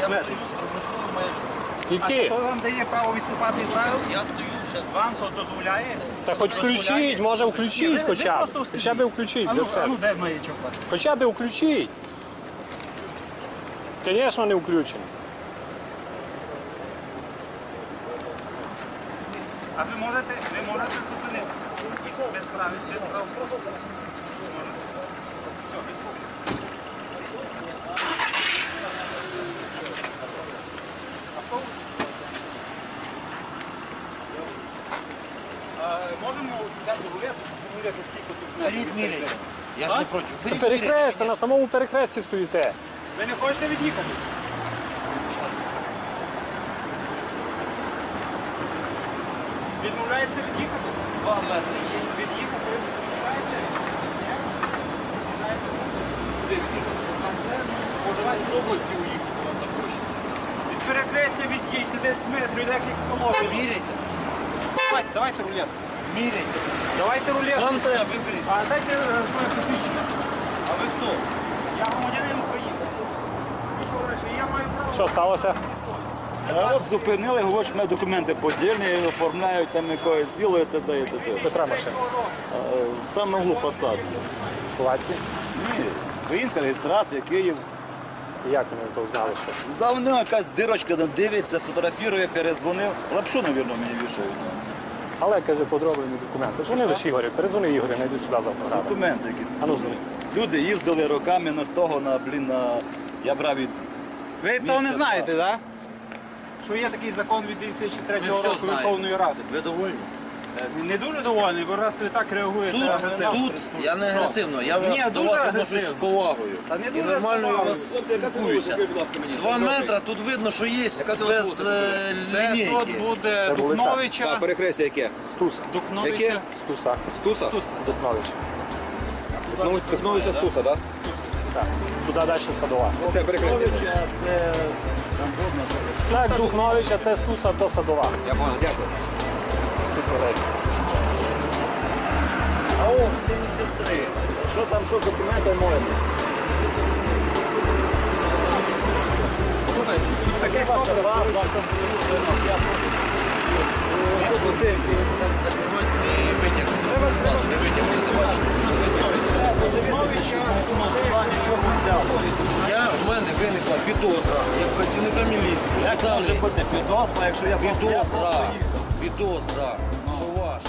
проблисковий маячок. Які? Хто вам дає право відступати від правил? Я стою зараз. Вам то дозволяє? Та хоч включіть, може включіть хоча б. Хоча б включіть А для ну, а себе. ну де маячок ваш? Хоча б включіть. Звісно, не включений. А ви можете, ви можете зупинитися. І без прав, без правопорушення. Можете. Все, без проблем. Автобус? А, Можемо взяти рулету, поміряти скільки тут Беріть міряйте. Я ж не проти. Беріть перехрестя, на самому перехресті стоїте. Ви не хочете від'їхати? Відмовляється від'їхати? Два метри є. Від'їхати відмовляється? Ні? Відмовляється? Куди від'їхати? Може, з області уїхати, вам так хочеться. Від перехрестя від'їдьте десь метрів, декілька положень. Міряйте. Давайте, давайте рулет. Міряйте. Давайте рулет. Вам треба, виберіть. А дайте е, своє посвідчення. А ви хто? Я громадянин України. І що далі? Я маю право. Що сталося? А от зупинили, говорять, що ми документи подільні, оформляють там якоїсь діло і т.д. і т.д. Петра машина. А, Там на углу посад. Словацький. Ні, українська реєстрація, Київ. Як вони то знали, що? Да, в нього якась дирочка, там дивиться, фотографірує, перезвонив. Лапшу, мабуть, мені вішають. Але каже, подроблені документи. Дзвони лише Ігорю, перезвони Ігорю, йду сюди завтра. Документи якісь. А ну дзвони. Люди їздили роками на з того на, блін, на... Я брав від... Ви того не знаєте, так? Да? Що є такий закон від 2003 Ми все року. Верховної Ради. Ви довольні? Е, Не дуже довольний, бо раз ви так реагуєте Тут, агресивно. тут я не агресивно, я вас, Ні, до дуже вас відношусь з повагою. Та не І дуже нормально я вас спілкуюся. Два метри, тут видно, що є без е, Це лінійки. тут буде вулиця. Духновича. перехрестя яке? Стуса. Духновича. Яке? Стуса. Стуса? Стукнувся Стуса, так? Так. Туди далі садова. Це перехрестя. це... Так, Духнович, а це Стуса, то садова. Я понял, дякую. Колеги. А о, 73. Що там, що документи можна? Таке Ваша вас, мене виникла підозра, як працівника міліції. Як може бути підозра, якщо я Підозра, підозра, що ваш